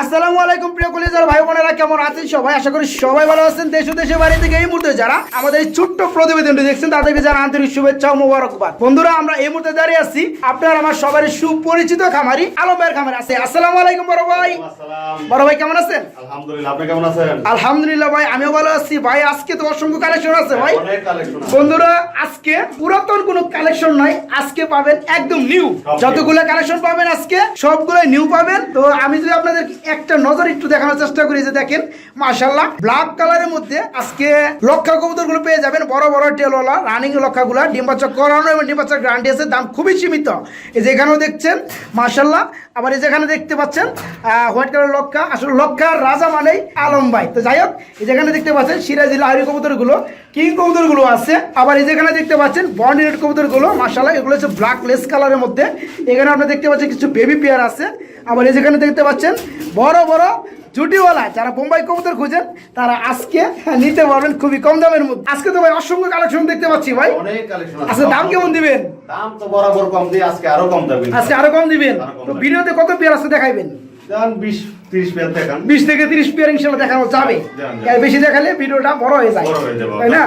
আসসালামু আলাইকুম প্রিয় কলিজার ভাই বোনেরা কেমন আছেন সবাই? আশা করি সবাই ভালো আছেন। দেশ ও দেশের বাড়ি থেকে এই মুহূর্তে যারা আমাদের এই ছোট্ট প্রতিবেদনটি দেখছেন তাদেরকে যারা আন্তরিক শুভেচ্ছা ও মোবারকবাদ। বন্ধুরা আমরা এই মুহূর্তে দাঁড়িয়ে আছি আপনার আমার সবারই সুপরিচিত খামারি আলম ভাইয়ের খামারি। আছে আসসালামু আলাইকুম বড় ভাই। বড় ভাই কেমন আছেন? আলহামদুলিল্লাহ আপনি কেমন আছেন? আলহামদুলিল্লাহ ভাই আমিও ভালো আছি। ভাই আজকে তো অসংখ্য কালেকশন আছে ভাই। বন্ধুরা আজকে পুরাতন কোনো কালেকশন নাই। আজকে পাবেন একদম নিউ যতগুলো কালেকশন পাবেন আজকে সবগুলো নিউ পাবেন। তো আমি যদি আপনাদের একটা নজর একটু দেখানোর চেষ্টা করি যে দেখেন মাশাল্লাহ ব্ল্যাক কালারের মধ্যে আজকে লক্ষা কবুতরগুলো পেয়ে যাবেন, বড় বড় টেলওয়ালা রানিং লক্ষাগুলা, ডিম বাচ্চা করানো এবং ডিম্বাচক গ্যারান্টি আছে, দাম খুবই সীমিত। এই যে এখানেও দেখছেন মাশাল্লাহ আবার এই যেখানে দেখতে পাচ্ছেন হোয়াইট কালার লক্ষা, আসলে লক্ষার রাজা মানেই আলম ভাই। তো যাই হোক, এই যেখানে দেখতে পাচ্ছেন, সিরাজি লাহরি কবুতরগুলো, কিং কবুতরগুলো আছে। আবার এই যেখানে দেখতে পাচ্ছেন, বন্ড রেড কবুতরগুলো মাশাল্লাহ এগুলো হচ্ছে ব্ল্যাক লেস কালারের মধ্যে। এখানে আপনি দেখতে পাচ্ছেন, কিছু বেবি পেয়ার আছে। আবার এই যেখানে দেখতে পাচ্ছেন বড় বড় জুটিওয়ালা যারা বোম্বাই কবুতর খুঁজেন তারা আজকে নিতে পারবেন খুবই কম দামের মধ্যে। আজকে তো ভাই অসংখ্য কালেকশন দেখতে পাচ্ছি ভাই। অনেক কালেকশন আচ্ছা দাম কেমন দিবেন? দাম তো বরাবর কম দিয়ে আজকে আরও কম দেবেন। আজকে আরও কম দিবেন? তো ভিডিওতে কত পেয়ার আছে দেখাইবেন? দেন 20 30 পেয়ার দেখান। বিশ থেকে তিরিশ পেয়ার ইনশাল্লাহ দেখানো যাবে। যান, যান। এর বেশি দেখালে ভিডিওটা বড় হয়ে যায়। বড় হয়ে যাবে, তাই না?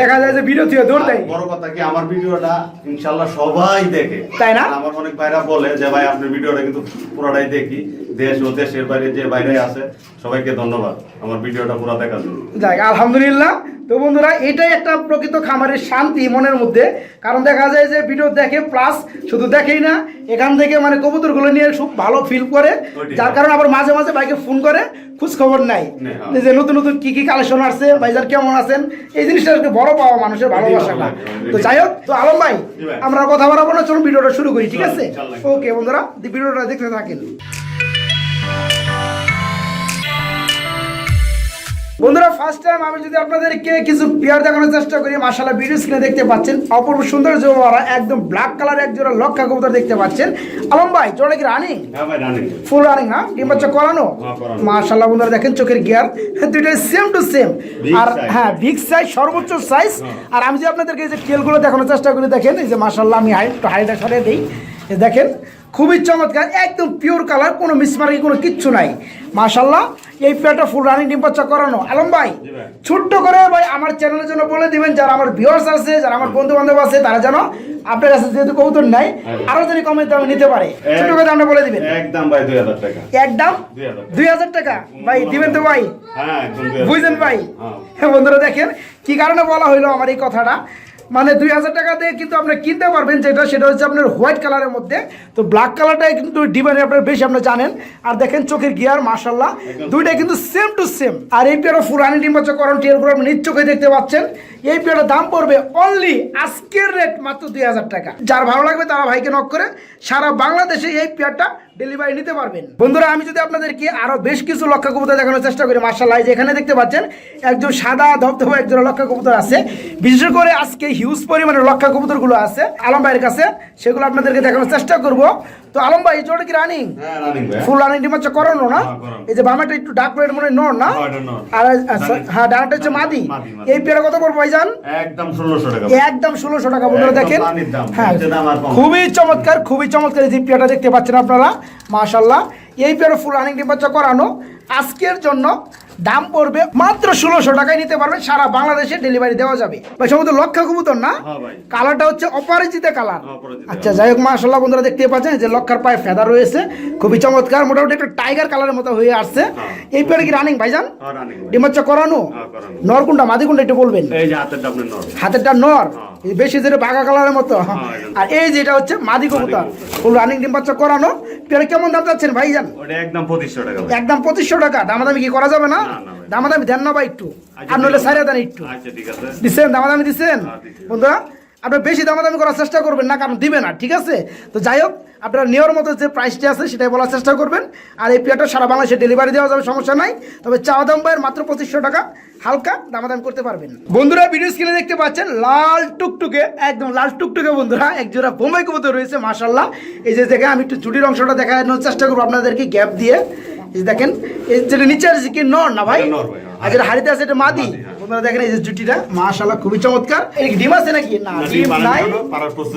দেখা যায় যে ভিডিও থেকে দৌড় দেয়। বড় কথা কি আমার ভিডিওটা ইনশাআল্লাহ সবাই দেখে। তাই না? আমার অনেক ভাইরা বলে যে ভাই আপনার ভিডিওটা কিন্তু পুরোটাই দেখি। দেশ ও দেশের বাইরে যে বাইরে আছে সবাইকে ধন্যবাদ আমার ভিডিওটা পুরো দেখার জন্য। যাক আলহামদুলিল্লাহ। তো বন্ধুরা এটাই একটা প্রকৃত খামারের শান্তি মনের মধ্যে। কারণ দেখা যায় যে ভিডিও দেখে প্লাস শুধু দেখেই না এখান থেকে মানে কবুতরগুলো নিয়ে খুব ভালো ফিল করে। যার কারণে আবার মাঝে মাঝে মাঝে ভাইকে ফোন করে খোঁজ খবর নাই হ্যাঁ। যে নতুন নতুন কি কি কালেকশন আসছে ভাইজার কেমন আছেন? এই জিনিসটা একটু বড় পাওয়া মানুষের ভালোবাসাটা ভালো তো যাই হোক তো আলম ভাই আমরা কথা বলা না চলুন ভিডিওটা শুরু করি ঠিক আছে? ওকে বন্ধুরা ভিডিওটা দেখতে থাকেন। বন্ধুরা ফার্স্ট টাইম আমি যদি আপনাদেরকে কিছু পেয়ার দেখানোর চেষ্টা করি মাশাআল্লাহ ভিডিও স্ক্রিনে দেখতে পাচ্ছেন অপূর্ব সুন্দর জোড়া একদম ব্ল্যাক কালার এক জোড়া লক্ষা কবুতর দেখতে পাচ্ছেন। আলম ভাই জোড়া কি রানিং? হ্যাঁ ফুল রানিং। না? ডিম বাচ্চা করানো? হ্যাঁ। মাশাআল্লাহ বন্ধুরা দেখেন চোখের গিয়ার দুইটাই সেম টু সেম আর হ্যাঁ বিগ সাইজ সর্বোচ্চ সাইজ আর আমি যে আপনাদেরকে এই যে টেলগুলো দেখানোর চেষ্টা করি দেখেন এই যে মাশাআল্লাহ আমি হাইট হাইটটা সরিয়ে দিই। দেখেন খুবই চমৎকার একদম পিওর কালার কোনো মিসমার্কি কোনো কিচ্ছু নাই। মাশাআল্লাহ এই পেয়ারটা ফুল রানিং ডিম বাচ্চা করানো। আলম ভাই ছোট্ট করে ভাই আমার চ্যানেলের জন্য বলে দিবেন যারা আমার ভিউয়ার্স আছে যারা আমার বন্ধু বান্ধব আছে তারা যেন আপনার কাছে যেহেতু কবুতর নাই আরও যদি কমে দামে নিতে পারে। ছোট্ট করে দামটা বলে দিবেন। একদম ভাই 2000 টাকা। একদম? 2000 দুই হাজার টাকা? ভাই দিবেন তো ভাই? হ্যাঁ একদম 2000 বুঝলেন ভাই? হ্যাঁ। হ্যাঁ বন্ধুরা দেখেন কি কারণে বলা হইল আমার এই কথাটা? মানে দুই হাজার টাকা দিয়ে কিন্তু আপনি কিনতে পারবেন যেটা সেটা হচ্ছে আপনার হোয়াইট কালারের মধ্যে। তো ব্ল্যাক কালারটাই কিন্তু ডিমান্ড আপনার বেশি আপনি জানেন। আর দেখেন চোখের গিয়ার মার্শাল্লাহ দুইটাই কিন্তু সেম টু সেম আর এই পেয়ারা ফুরানি ডিম টিয়ার আপনি নিজ চোখে দেখতে পাচ্ছেন। এই পেয়ারটার দাম পড়বে অনলি আজকের মাত্র দুই হাজার টাকা। যার ভালো লাগবে তারা ভাইকে নক করে সারা বাংলাদেশে এই পেয়ারটা ডেলিভারি নিতে পারবেন। বন্ধুরা, আমি যদি আপনাদেরকে আরও বেশ কিছু লক্ষ্য কবুতর দেখানোর চেষ্টা করি মার্শাল্লাহ যে এখানে দেখতে পাচ্ছেন, একজন সাদা ধবধব একজন লক্ষ্য কবুতর আছে। বিশেষ করে আজকে হিউজ পরিমাণে কবুতরগুলো আছে। আলম ভাইয়ের কাছে সেগুলো আপনাদেরকে দেখানোর চেষ্টা করব। তো আলম ভাই জোড়া কি রানিং হ্যাঁ ফুল রানিং ডিম হচ্ছে করানো না? হ্যাঁ, এই যে বামাটা একটু ডাক প্লেট মনে হয় নর না? হ্যাঁ। আর হ্যাঁ ডানাটা হচ্ছে মাদি। এই পেয়ারা কত পড়বে ভাইজান? একদম 1600 টাকা একদম ষোলোশো টাকা বন্ধুরা দেখেন। হ্যাঁ। খুবই চমৎকার খুবই চমৎকার এই পেয়ারটা দেখতে পাচ্ছেন আপনারা মাশাল্লাহ এই পেয়ারা ফুল রানিং ডিম্বাচ্চা করানো। আজকের জন্য দাম পড়বে মাত্র ষোলোশো টাকায় নিতে পারবেন সারা বাংলাদেশে ডেলিভারি দেওয়া যাবে। ভাই সম্ভবত লক্ষা কবুতর না? হ্যাঁ কালারটা হচ্ছে অপরাজিতা কালার আচ্ছা যাই হোক মাশাল্লাহ বন্ধুরা দেখতে পাচ্ছেন যে লক্ষার পায়ে ফেদা রয়েছে। খুবই চমৎকার মোটামুটি একটা টাইগার কালারের মতো হয়ে আসছে। এই পেয়ারা কি রানিং ভাইজান? হ্যাঁ রানিং করানো? হ্যাঁ। নর কোনটা? মাদি কোনটা একটু বলবেন? হাতেরটা নর? হ্যাঁ। বেশি যেটা বাঘা কালারের মতো। হ্যাঁ, আর এই যেটা হচ্ছে মাদি কবুতর। ফুল রানিং ডিম বাচ্চা করানো। পেয়ারে কেমন দাম চাচ্ছেন ভাই যান একদম পঁচিশশো টাকা একদম পঁচিশশো টাকা। দামাদামি কি করা যাবে না। দামাদামি দেন না ভাই একটু। আচ্ছা, আর নইলে সারিয়া দেন একটু। আচ্ছা দিচ্ছেন দামাদামি দিচ্ছেন হ্যাঁ, বন্ধুরা আপনার বেশি দামাদামি করার চেষ্টা করবেন না কারণ দিবে না ঠিক আছে? তো যাই হোক আপনার নেওয়ার মতো যে প্রাইসটি আছে সেটাই বলার চেষ্টা করবেন। আর এই পেয়ারটা সারা বাংলাদেশে ডেলিভারি দেওয়া যাবে সমস্যা নাই। তবে চাওয়া দাম ভাইয়ের মাত্র পঁচিশশো টাকা হালকা দামাদাম করতে পারবেন। বন্ধুরা ভিডিও স্ক্রিনে দেখতে পাচ্ছেন লাল টুকটুকে একদম লাল টুকটুকে বন্ধুরা এক জোড়া বোম্বাই কবুতর রয়েছে মাশাল্লাহ এই যে দেখে আমি একটু জুটির অংশটা দেখানোর চেষ্টা করব আপনাদেরকে গ্যাপ দিয়ে। দেখেন এই যেটা নিচে আছে কি নর না ভাই হ্যাঁ। আর যেটা হাড়িতে আছে এটা মাদি। মাদি, হ্যাঁ। বন্ধুরা দেখেন এই যে জুটিটা মাশাল্লাহ খুবই চমৎকার। এই ডিম আছে নাকি? না ডিম নাই।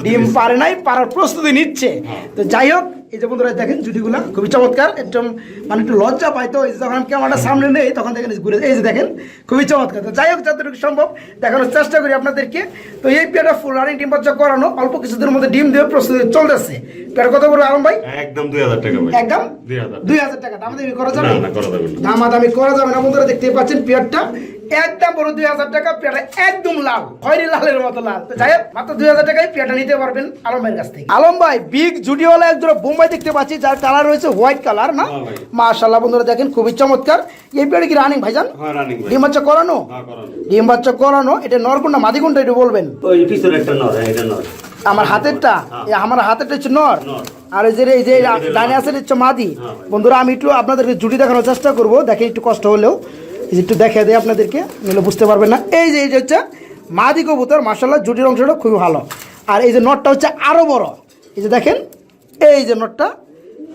ডিম পারে নাই পারার প্রস্তুতি নিচ্ছে। তো যাই হোক এই যে বন্ধুরা দেখেন জুটিগুলা খুবই চমৎকার। একদম মানে একটু লজ্জা পাই তো যখন ক্যামেরাটা সামনে নেই তখন দেখেন ঘুরে এই যে দেখেন খুবই চমৎকার। তো যাই হোক যতটুকু সম্ভব দেখানোর চেষ্টা করি আপনাদেরকে। তো এই পেয়ারটা ফুল রানিং ডিম বাচ্চা করানো অল্প কিছুদিনের মধ্যে ডিম দিয়ে প্রস্তুতি চলতেছে। পেয়ার কত বড় আলম ভাই? একদম দুই হাজার টাকা একদম? দুই হাজার টাকা। দাম দামি করা যাবে? না না করা যাবে না। দামাদামি করা যাবে না বন্ধুরা দেখতেই পাচ্ছেন পেয়ারটা। একদম বড় দুই হাজার টাকা পেয়ারটা একদম লাল খয়রি লালের মতো লাল। তো যাই হোক মাত্র দুই হাজার টাকায় পেয়ারটা নিতে পারবেন আলমের কাছ থেকে। আলম ভাই বিগ জুডিওয়ালা একজোড়া বোম্বাই দেখতে পাচ্ছি যার কালার রয়েছে হোয়াইট কালার না? হ্যাঁ। মাশাল্লাহ বন্ধুরা দেখেন খুবই চমৎকার। এই পেয়ারে কি রানিং ভাইজান? হ্যাঁ রানিং ভাই। ডিম বাচ্চা করানো? হ্যাঁ করানো। ডিম বাচ্চা করানো এটা নরকুন্ডা মাদি কোনটা একটু বলবেন? ওই পিছনে একটা নর এটা নর। আমার হাতেরটা? আমার হাতেরটা হচ্ছে নর? নর। আর এই যে এই যে ডানে আছে হচ্ছে মাদি। বন্ধুরা আমি একটু আপনাদেরকে জুটি দেখানোর চেষ্টা করব। দেখে একটু কষ্ট হলেও। এই যে একটু দেখা দেয় আপনাদেরকে, নিলে বুঝতে পারবেন না। এই যে এই যে হচ্ছে মাদি কবুতর মার্শাল্লাহ জুটির অংশটা খুবই ভালো। আর এই যে নটটা হচ্ছে আরও বড়। এই যে দেখেন, এই যে নটটা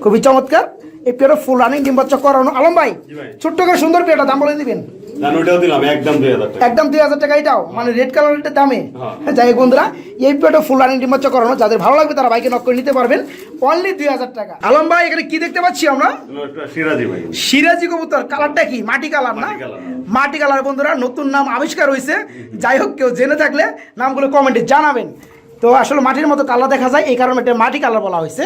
খুবই চমৎকার। এই পেয়ারটা ফুল রানিং ডিম বাচ্চা করানো আলম ভাই ছোট্ট করে সুন্দর পেয়ারটা দাম বলে দিবেন? একদম দুই হাজার টাকা। এটাও মানে রেড কালারের দামে। হ্যাঁ। যাই বন্ধুরা এই পেটে ফুল রানিং ডিম বাচ্চা করানো যাদের ভালো লাগবে তারা বাইকে নক করে নিতে পারবেন। অনলি দুই হাজার টাকা। আলম ভাই এখানে কি দেখতে পাচ্ছি আমরা? একটা সিরাজি কবুতর কালারটা কি? মাটি কালার না? মাটি কালার। মাটি কালার বন্ধুরা নতুন নাম আবিষ্কার হয়েছে যাই হোক কেউ জেনে থাকলে নামগুলো কমেন্টে জানাবেন। তো আসলে মাটির মতো কালার দেখা যায় এই কারণে এটা মাটি কালার বলা হয়েছে।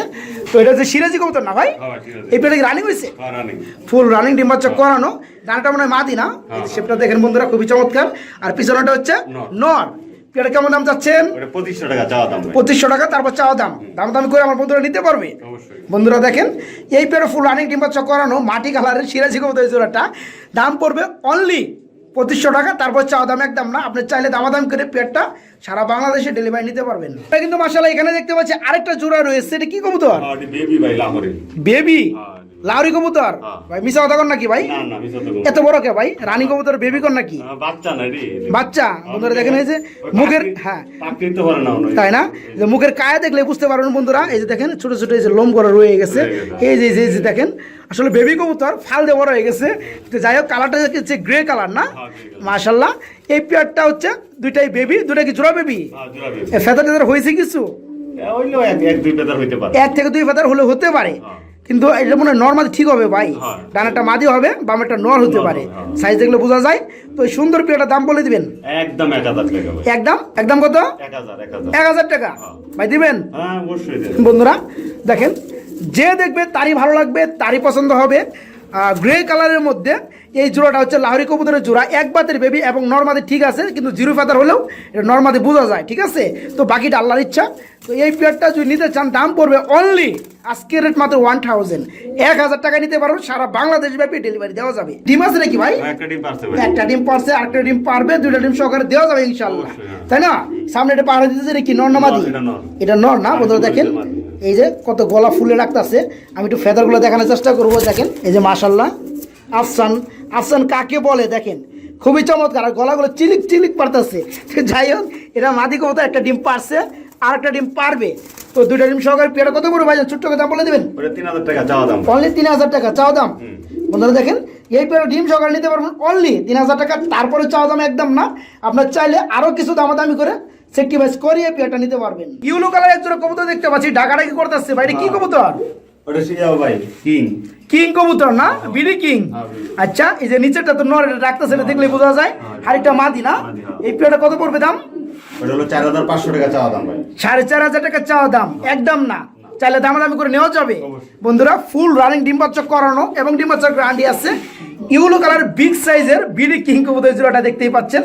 তো এটা হচ্ছে সিরাজি কবুতর না ভাই? হ্যাঁ এই পেটে রানিং হয়েছে? হ্যাঁ ফুল রানিং ডিম বাচ্চা করানো। ডানাটা মনে হয় মাদি না? হ্যাঁ। শেপটা দেখেন বন্ধুরা খুবই চমৎকার। আর পিছনটা হচ্ছে নর। নর। কেমন দাম চাচ্ছেন? পঁচিশশো টাকা চাওয়া দাম পঁচিশশো টাকা তারপর চাওয়া দাম। দাম দাম করে আমার বন্ধুরা নিতে পারবে? বন্ধুরা দেখেন এই পেয়ারা ফুল রানিং ডিম বাচ্চা করানো মাটি কালারের সিরাজি কবুতর জোড়াটা। দাম পড়বে অনলি পঁচিশশো টাকা তারপর চাওয়া দাম একদম না। আপনি চাইলে দামাদাম করে পেয়ারটা সারা বাংলাদেশে ডেলিভারি নিতে পারবেন। কিন্তু মাসাল্লাহ এখানে দেখতে পাচ্ছি আরেকটা জোড়া রয়েছে এটা কি কবুতর? বেবি হ্যাঁ। লাউরি কবুতর? হ্যাঁ। ভাই মিশা কথা কর নাকি ভাই? এত বড় কে ভাই? রানী কবুতর বেবি কর নাকি? বাচ্চা না রে। বাচ্চা? বন্ধুরা দেখেন এই যে মুখের হ্যাঁ। তাই না? যে মুখের কায়া দেখলে বুঝতে পারবেন বন্ধুরা এই যে দেখেন ছোট ছোট এই যে লোম করা রয়ে গেছে। এই যে এই যে- এই যে দেখেন আসলে বেবি কবুতর ফাল দিয়ে বড় হয়ে গেছে। তো যাই হোক কালারটা হচ্ছে গ্রে কালার না? হ্যাঁ, মাশাল্লাহ এই পেয়ারটা হচ্ছে দুইটাই বেবি দুটা কি জোড়া বেবি হ্যাঁ ফেদার টেদার হয়েছে কিছু? এক থেকে দুই ফেদার হলে হতে পারে। হ্যাঁ। কিন্তু এটা মনে হয় নর্মাল ঠিক হবে ভাই। হ্যাঁ। ডানাটা মাদি হবে বাম একটা নর হতে পারে। হ্যাঁ। সাইজ দেখলে বোঝা যায়। তো এই সুন্দর পেয়ারটার দাম বলে দিবেন? একদম এক হাজার টাকা একদম? একদম কত? এক হাজার টাকা। হ্যাঁ। ভাই দিবেন? হ্যাঁ বন্ধুরা দেখেন যে দেখবে তারই ভালো লাগবে তারই পছন্দ হবে। গ্রে কালারের মধ্যে এই জোড়াটা হচ্ছে লাহরি কবুতরের জোড়া। এক বাতের বেবি এবং নর্মাদি ঠিক আছে কিন্তু জিরো ফাতার হলেও এটা নর্মাদি বোঝা যায় ঠিক আছে? তো বাকিটা আল্লাহর ইচ্ছা। তো এই পেয়ারটা যদি নিতে চান দাম পড়বে অনলি আজকের রেট মাত্র ওয়ান থাউজেন্ড এক হাজার টাকা নিতে পারব সারা বাংলাদেশ ব্যাপী ডেলিভারি দেওয়া যাবে। ডিম আছে নাকি ভাই? হ্যাঁ, একটা ডিম পারছে একটা ডিম আরেকটা ডিম পারবে দুইটা ডিম সহকারে দেওয়া যাবে ইনশাল্লাহ হ্যাঁ। তাই না? সামনে এটা পাহাড়ে দিতেছে নাকি নর না মাদি? এটা নর। না বন্ধুরা দেখেন? এই যে কত গলা ফুলে রাখতেছে। আমি একটু ফেদারগুলো দেখানোর চেষ্টা করব দেখেন? এই যে মাশাল্লাহ আফসান আফসান কাকে বলে দেখেন? খুবই চমৎকার আর গলাগুলো চিলিক চিলিক পারতেছে। যাই হোক এটা মাদি কবুতর একটা ডিম পারছে আর একটা ডিম পারবে। তো দুইটা ডিম সহকারে পেয়ারা কত করে ভাইজান ছোট্ট কথা বলে দেবেন? ওটা তিন হাজার টাকা চাওয়া দাম। অনলি তিন হাজার টাকা চাও দাম। বন্ধুরা দেখেন এই পেয়ারা ডিম সকালে নিতে পারবেন অনলি তিন হাজার টাকা তারপরে চাও দাম একদম না। আপনার চাইলে আরও কিছু দামাদামি করে সেক্টিভাইজ করিয়ে পেয়ারটা নিতে পারবেন। ইউলো কালার একজোড়া কবুতর দেখতে পাচ্ছি ডাকাডাকি করতেছে। বাইরে কি কবুতর? ওটা শিখাও ভাই কিং। কিং কবুতর না? BD king? হ্যাঁ, আচ্ছা এই যে নিচেরটা তো নর এটা রাখতেছে দেখলে বোঝা যায়। হ্যাঁ। হাড়িটা মাদি না? হ্যাঁ। এই পেয়ারটা কত পড়বে দাম? ওটা হলো চার হাজার পাঁচশো টাকা চাওয়া দাম ভাই। সাড়ে চার হাজার টাকা চাওয়া দাম। একদম না। চাইলে দামাদামি করে নেওয়া যাবে। বন্ধুরা ফুল রানিং ডিম বাচ্চা করানো এবং ডিম বাচ্চার গ্রান্ডি আছে। ইউলো কালার বিগ সাইজের বিডি কিং কবুতর জোড়াটা দেখতেই পাচ্ছেন।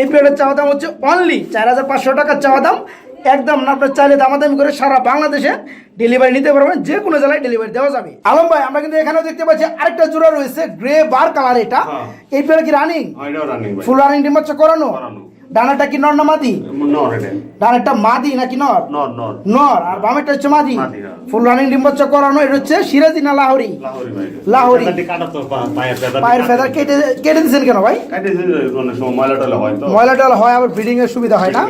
এই পেয়ারের চাওয়া দাম হচ্ছে অনলি চার হাজার পাঁচশো টাকার চাওয়া দাম। একদম না আপনার চাইলে দামাদামি করে সারা বাংলাদেশে ডেলিভারি নিতে পারবেন যে কোনো জেলায় ডেলিভারি দেওয়া যাবে। আলম ভাই আমরা কিন্তু এখানেও দেখতে পাচ্ছি আরেকটা জোড়া রয়েছে গ্রে বার কালার এটা। এইটা এই পেয়ারে কি রানিং হ্যাঁ ফুল রানিং ডিম বাচ্চা করানো? করানো। ডানাটা কি নর না মাদি? নর এটা। ডানাটা মাদি নাকি নর? নর নর। নর। আর বামেটা হচ্ছে মাদি? হ্যাঁ। ফুল রানিং ডিম বাচ্চা করানো এটা হচ্ছে সিরাজি না লাহোরি? লাহোরি পায়ের ফেদার কেটে কেটে দিচ্ছেন কেন ভাই? সময় ময়লা টয়লা হয় ময়লা হয় আবার ব্রিডিং এর সুবিধা হয় না।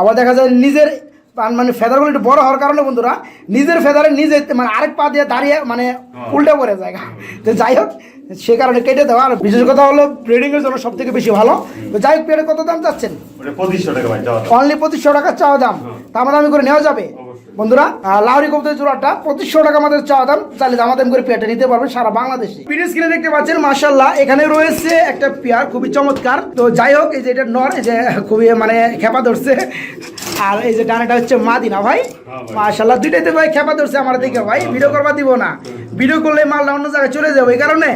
আবার দেখা যায় নিজের মানে ফেদারগুলো একটু বড় হওয়ার কারণে বন্ধুরা নিজের ফেদারে নিজে মানে আরেক পা দিয়ে দাঁড়িয়ে মানে হ্যাঁ। উল্টে পড়ে জায়গা তো যাই হোক সে কারণে কেটে দেওয়া। আর বিশেষ কথা হলো ব্রিডিং এর জন্য সব থেকে বেশি ভালো। তো যাই হোক পেয়ারে কত দাম চাচ্ছেন? ওটা পঁচিশশো টাকা ভাই চাওয়া দাম। অনলি পঁচিশশো টাকা চাওয়া দাম। হ্যাঁ। দাম দামি করে নেওয়া যাবে? বন্ধুরা লাহোরি কবুতর জোড়াটা পঁচিশশো টাকা আমাদের চাওয়া দাম। চাইলে দামাদাম করে পেয়ারটা নিতে পারবেন সারা বাংলাদেশে। ভিডিও স্ক্রিনে দেখতে পাচ্ছেন মার্শাল্লাহ এখানে রয়েছে একটা পেয়ার খুবই চমৎকার। তো যাই হোক এই যে এটা নর এই যে খুবই মানে খেপা ধরছে। আর এই যে ডানাটা হচ্ছে মাদিনা ভাই। মার্শাল্লাহ দুইটাইতে ভাই খেপা ধরছে আমার দিকে ভাই ভিডিও করবা দিব না। ভিডিও করলে মালটা অন্য জায়গায় চলে যাবে এই কারণে।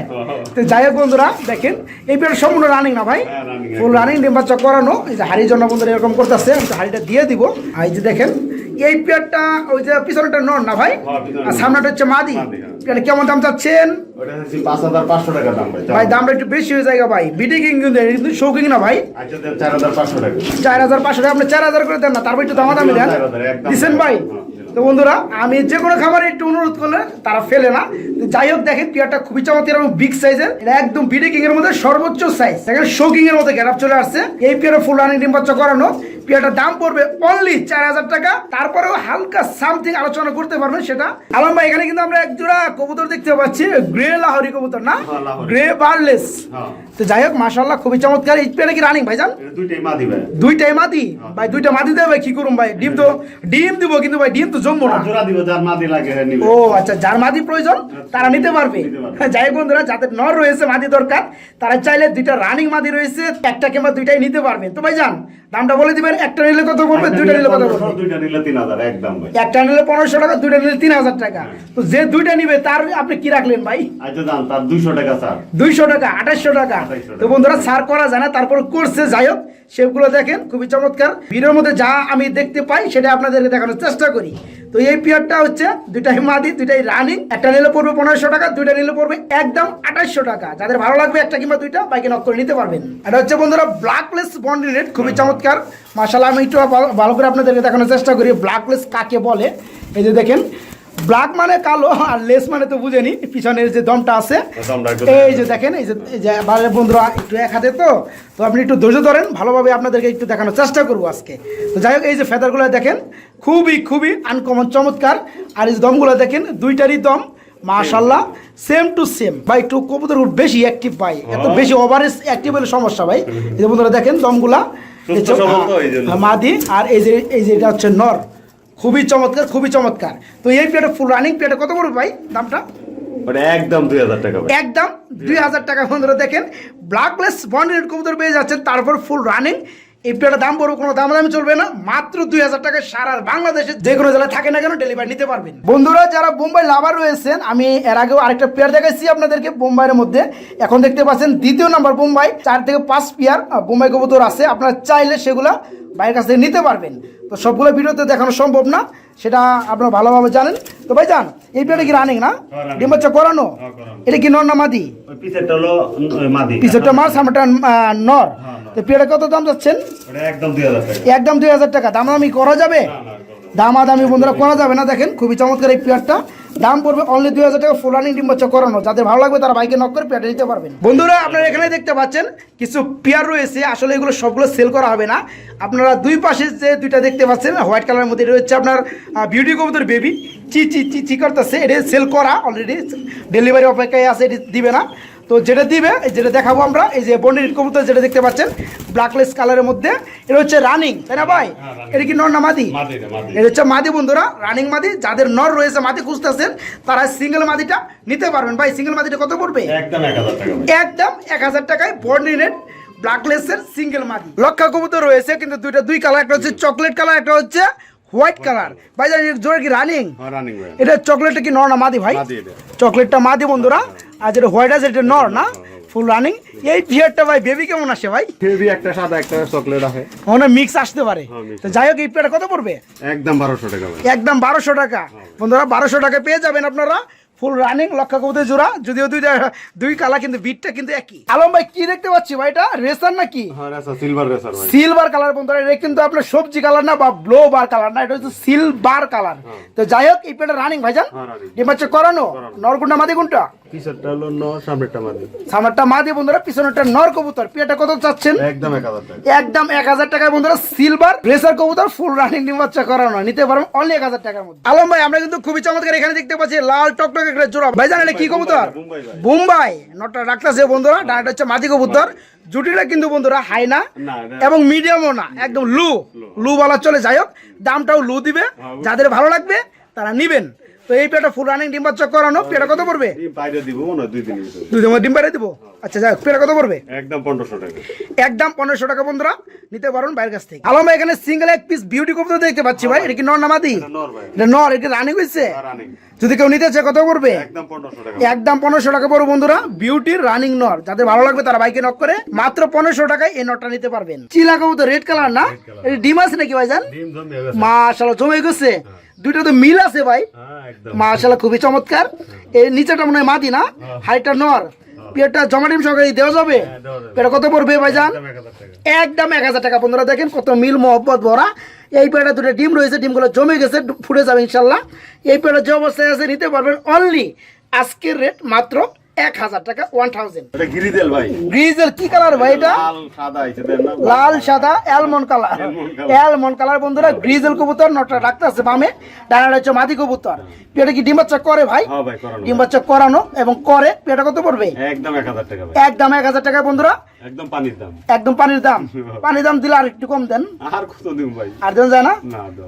তো যাই হোক বন্ধুরা দেখেন এই পেয়ার সম্পূর্ণ রানিং না ভাই। হ্যাঁ, ফুল রানিং ডিম বাচ্চা করানো। এই যে হাড়ির জন্য বন্ধুরা এরকম করতেছে আমি তো হাড়িটা দিয়ে দিব। আর এই যে দেখেন এই পেয়ারটা ওই যে পিছনটা নন না ভাই? হ্যাঁ, আর সামনেটা হচ্ছে মাদি। মাদি, হ্যাঁ। পেয়ারটা কেমন দাম চাচ্ছেন? ভাই দামটা একটু বেশি হয়ে যায় ভাই। বিডি কিং কিন্তু কিন্তু শৌকিং না ভাই। আচ্ছা চার হাজার পাঁচশো টাকা। চার হাজার পাঁচশো টাকা আপনি চার হাজার করে দেন না তারপর একটু দামা দামি দেন দিচ্ছেন ভাই? হ্যাঁ। তো বন্ধুরা আমি যে কোনো খাবারে একটু অনুরোধ করলে তারা ফেলে না। যাই হোক দেখেন পেয়ারটা খুবই চমৎকার এবং বিগ সাইজের এটা একদম বিডি কিং এর মধ্যে সর্বোচ্চ সাইজ দেখেন শোকিং এর মধ্যে গ্যারাপ চলে আসছে। এই পেয়ারে ফুল রানিং ডিম বাচ্চা করানো। পেয়ারটার দাম পড়বে অনলি চার হাজার টাকা। তারপরেও হালকা সামথিং আলোচনা করতে পারবেন সেটা। আলম ভাই এখানে কিন্তু আমরা এক জোড়া কবুতর দেখতে পাচ্ছি। গ্রে লাহরি কবুতর না? হ্যাঁ, গ্রে বার্লেস হ্যাঁ। তো যাই হোক মাশাল্লাহ খুবই চমৎকার। এই পেয়ারে কি রানিং ভাইজান? এটা দুইটাই মাদি ভাই। দুইটাই মাদি? ভাই দুইটা মাদি দেবে ভাই কি করুম ভাই? ডিম তো ডিম দিব কিন্তু ভাই ডিম তো জমবো না? জোড়া দিব যার মাদি লাগে হ্যাঁ ও আচ্ছা যার মাদি প্রয়োজন তারা নিতে পারবে। নিতে পারবে। হ্যাঁ, যাই বন্ধুরা যাদের নর রয়েছে মাদি দরকার তারা চাইলে দুইটা রানিং মাদি রয়েছে একটা কিংবা দুইটাই নিতে পারবেন তো ভাই যান দামটা বলে দিবেন একটা নিলে কত পড়বে দুইটা নিলে কত পড়বে? দুইটা নিলে তিন হাজার একদম ভাই। একটা নিলে টাকা দুইটা নিলে তিন হাজার টাকা। তো যে দুইটা নিবে তার আপনি কি রাখলেন ভাই? আচ্ছা দাম তার দুইশো টাকা স্যার। দুইশো টাকা আঠাশশো টাকা। 2800 টাকা। তো বন্ধুরা সার করা যায় না তারপর করছে যাই হোক সেগুলো দেখেন খুবই চমৎকার। ভিডিওর মধ্যে যা আমি দেখতে পাই সেটা আপনাদেরকে দেখানোর চেষ্টা করি। তো এই পিয়ারটা হচ্ছে দুইটাই মাদি দুইটাই রানিং একটা নিলে পড়বে পনেরোশো টাকা দুইটা নিলে পড়বে একদম আঠাশশো টাকা। যাদের ভালো লাগবে একটা কিংবা দুইটা বাইকে নক করে নিতে পারবেন। এটা হচ্ছে বন্ধুরা ব্ল্যাকলেস বন্ডি রেট খুবই চমৎকার। মাসাল্লাহ আমি একটু ভালো- করে আপনাদেরকে দেখানোর চেষ্টা করি ব্ল্যাকলেস কাকে বলে? এই যে দেখেন ব্ল্যাক মানে কালো আর লেস মানে তো বুঝেনি পিছনের যে দমটা আছে এই যে দেখেন এই যে এই বাইরের বন্ধুরা একটু এক হাতে তো তো আপনি একটু ধৈর্য ধরেন ভালোভাবে আপনাদেরকে একটু দেখানোর চেষ্টা করব আজকে। তো যাই হোক এই যে ফেদারগুলো দেখেন খুবই খুবই আনকমন চমৎকার। আর এই দমগুলো দেখেন দুইটারই দম মাশাল্লাহ সেম টু সেম ভাই একটু কবুতর বেশি অ্যাক্টিভ ভাই। এত বেশি ওভারেজ অ্যাক্টিভ হলে সমস্যা ভাই। এই যে বন্ধুরা দেখেন দমগুলা। হ্যাঁ, মাদি আর এই যে এই যে এটা হচ্ছে নর। খুবই চমৎকার খুবই চমৎকার। তো এই পেয়ারটা ফুল রানিং পেয়ারটা কত পড়বে ভাই দামটা? একদম দুই হাজার টাকা একদম দুই হাজার টাকা বন্ধুরা দেখেন। ব্ল্যাকলেস বন্ডেড কবুতর পেয়ে যাচ্ছেন তারপর ফুল রানিং এই পেয়ারটা দাম পড়বে কোনো দাম দামি চলবে না। মাত্র দুই হাজার টাকা সারা বাংলাদেশে যে কোনো জেলায় থাকে না কেন ডেলিভারি নিতে পারবেন। বন্ধুরা যারা বোম্বাই লাভার রয়েছেন আমি এর আগেও আরেকটা পেয়ার দেখাইছি আপনাদেরকে বোম্বাইয়ের মধ্যে। এখন দেখতে পাচ্ছেন দ্বিতীয় নাম্বার বোম্বাই চার থেকে পাঁচ পেয়ার বোম্বাই কবুতর আছে। আপনারা চাইলে সেগুলা বাইরের কাছ থেকে নিতে পারবেন। তো সবগুলো ভিডিওতে দেখানো সম্ভব না সেটা আপনারা ভালোভাবে জানেন। তো ভাই যান এই পেয়ারটা কি রানিং না? ডিম বাচ্চা করানো? হ্যাঁ, এটা কি নর না মাদি? পিছরটা মাছ সামনেটা আহ, নর। হ্যাঁ, তো পেয়ারটা কত দাম যাচ্ছেন? একদম দুই হাজার টাকা। টাকা। দামাদামি করা যাবে। দামাদামি বন্ধুরা করা যাবে না দেখেন খুবই চমৎকার এই পেয়ারটা। দাম পড়বে অনলি দুই হাজার টাকা ফুলানি ডিম বাচ্চা করানো। যাদের ভালো লাগবে তারা বাইকে নক করে পেয়ারটা নিতে পারবেন। বন্ধুরা, আপনারা এখানে দেখতে পাচ্ছেন কিছু পেয়ার রয়েছে। আসলে এগুলো সবগুলো সেল করা হবে না। আপনারা দুই পাশে যে দুইটা দেখতে পাচ্ছেন হোয়াইট কালারের মধ্যে রয়েছে আপনার বিউটি কবুতর বেবি চি চি চি চি করতেছে। এটা সেল করা অলরেডি ডেলিভারি অপেক্ষায় আছে, এটি দিবে না। তো যেটা দিবে এই যেটা দেখাবো আমরা এই যে বন্ডির কবুতর যেটা দেখতে পাচ্ছেন ব্ল্যাকলেস কালারের মধ্যে এটা হচ্ছে রানিং তাই না ভাই? হ্যাঁ, এটা কি নর না মাদি? এটা, হচ্ছে মাদি বন্ধুরা রানিং মাদি। যাদের নর রয়েছে মাদি খুঁজতেছেন তারা সিঙ্গেল মাদিটা নিতে পারবেন। ভাই সিঙ্গেল মাদিটা কত পড়বে? একদম এক হাজার টাকায় বর্ডিনেট ব্ল্যাকলেসের সিঙ্গেল মাদি। লক্ষা কবুতর রয়েছে কিন্তু দুইটা দুই কালার একটা হচ্ছে চকলেট কালার একটা হচ্ছে হোয়াইট কালার ভাই জানি জোরে কি রানিং হ্যাঁ, এটা চকলেটটা কি নর না মাদি ভাই। চকলেটটা মাদি বন্ধুরা। আর যেটা হোয়াইট আছে এটা নর না। ফুল রানিং এই বিয়ারটা ভাই বেবি কেমন আসে ভাই? বেবি একটা সাদা একটা চকলেট আছে ওনা মিক্স আসতে পারে। হ্যাঁ, তো যাই হোক এই পেয়ারটা কত পড়বে? একদম বারোশো টাকা একদম বারোশো টাকা। বন্ধুরা বারোশো টাকা পেয়ে যাবেন আপনারা। ফুল রানিং লক্ষ্য কবুতর জোড়া। যদিও দুইটা দুই কালার কিন্তু বিটটা কিন্তু একই। আলম ভাই কি দেখতে পাচ্ছি ভাই এটা? রেসার নাকি? হ্যাঁ রেসার সিলভার রেসার ভাই। সিলভার কালার বন্ধুরা এটা কিন্তু আপনার সবজি কালার না বা ব্লো বার কালার না এটা হচ্ছে সিলভার কালার তো যাই হোক এই পেটা রানিং ভাইজান। হ্যাঁ। ডিম হচ্ছে করানো। নরগুন্ডা মাদি কোনটা? পিছারটা হলো ন সামনেরটা মাদি। সামনেরটা মা বন্ধুরা পিছনেরটা নর কবুতর। কত চাচ্ছেন? একদম এক হাজার টাকা। একদম টাকায় বন্ধুরা সিলভার কবুতর ফুল রানিং ডিম বাচ্চা করানো নিতে পারবেন অনলি এক হাজার টাকার মধ্যে। আলম ভাই আমরা কিন্তু খুবই চমৎকার এখানে দেখতে পাচ্ছি লাল টকটকে একটা জোড়া। ভাই জানেন কি কবুতর? মুম্বাই নটটা রাখতেছে বন্ধুরা ডানটা হচ্ছে মাদি কবুতর। জুটিটা কিন্তু বন্ধুরা হাই না এবং মিডিয়ামও না একদম লু লু বলা চলে। যাই হোক দামটাও লু দিবে। যাদের ভালো লাগবে তারা নিবেন। তো এই পেটা ফুল রানিং ডিম বাচ্চা করানো পেটা কত পড়বে? ডিম বাইরে দিব মনে দুই দিন ডিম বাইরে দিব? আচ্ছা যাই হোক পেটা কত পড়বে? একদম টাকা। একদম টাকা বন্ধুরা নিতে পারেন বাইরের কাছ থেকে। আলম এখানে সিঙ্গেল এক পিস বিউটি কবুতর দেখতে পাচ্ছি ভাই। এটা কি নর নামাদি নর ভাই। এটা নর এটা রানিং রানিং যদি কেউ নিতে চায় কত পড়বে? একদম পনেরোশো টাকা। পড়বে বন্ধুরা। বিউটির রানিং নর। যাদের ভালো লাগবে তারা বাইকে নক করে মাত্র পনেরোশো টাকায় এই নটটা নিতে পারবেন। চিলা কবুতর রেড কালার না? ডিম আছে নাকি গেছে। মাশাল্লাহ জমে গেছে। দুইটা তো মিল আছে ভাই। হ্যাঁ একদম। খুবই চমৎকার। এই নিচেটা মনে হয় মাদি না? হাইটটা নর। পিয়ারটা জমা ডিম সহকারে দেওয়া যাবে? এটা কত পড়বে ভাইজান একদম এক হাজার টাকা। বন্ধুরা দেখেন কত মিল মহব্বত ভরা। এই পেয়ারটা দুটো ডিম রয়েছে ডিমগুলো জমে গেছে ফুটে যাবে ইনশাল্লাহ এই পেয়ারটা যে অবস্থায় আছে নিতে পারবেন অনলি আজকের রেট মাত্র এক হাজার টাকা ওয়ান থাউজেন্ড এটা ভাই। গ্রিজের কি কালার ভাই এটা? লাল সাদা আইছে দেন না লাল সাদা। অ্যালমন্ড কালার কালার বন্ধুরা গ্রিজেল কবুতর নটা রাখতে বামে। ডানাটা হচ্ছে মাদি কবুতর। পেটে কি ডিম বাচ্চা করে ভাই? হ্যাঁ ডিম বাচ্চা করানো এবং করে পেটা কত পড়বে? একদম এক হাজার টাকা একদম এক হাজার টাকা বন্ধুরা। একদম পানির দাম। একদম পানির দাম। পানির দাম দিলে আর একটু কম দেন। আর কত দিন ভাই? আর দেন যায় না?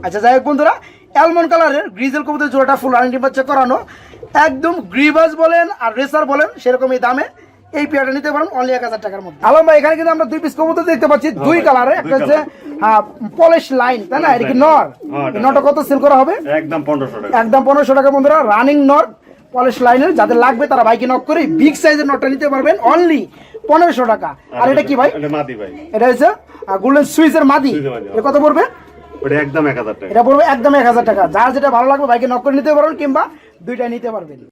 আচ্ছা যাই হোক বন্ধুরা অ্যালমন্ড কালারের গ্রিজেল কবুতর জোড়াটা ফুল আরেন্টি বাচ্চা করানো। একদম গ্রিবাস বলেন আর রেসার বলেন সেরকমই দামে এই পেয়ারটা নিতে পারেন অনলি এক হাজার টাকার মধ্যে। আলম ভাই এখানে কিন্তু আমরা দুই পিস কবুতর দেখতে পাচ্ছি দুই কালারে একটা হচ্ছে হ্যাঁ পলিশ লাইন তাই না? এটা কি নর? হ্যাঁ, নটা কত সেল করা হবে? একদম পনেরোশো টাকা। একদম পনেরোশো টাকা বন্ধুরা রানিং নর পলিশ লাইনের যাদের লাগবে তারা বাইকে নক করে বিগ সাইজের নটটা নিতে পারবেন অনলি পনেরোশো টাকা। আর এটা কি ভাই? এটা হচ্ছে গোল্ডেন সুইচের মাদি। এটা কত পড়বে? ওটা একদম এক হাজার টাকা। এটা পড়বে একদম এক হাজার টাকা। যার যেটা ভালো লাগবে বাইকে নক করে নিতে পারবেন কিংবা দুইটা নিতে পারবেন।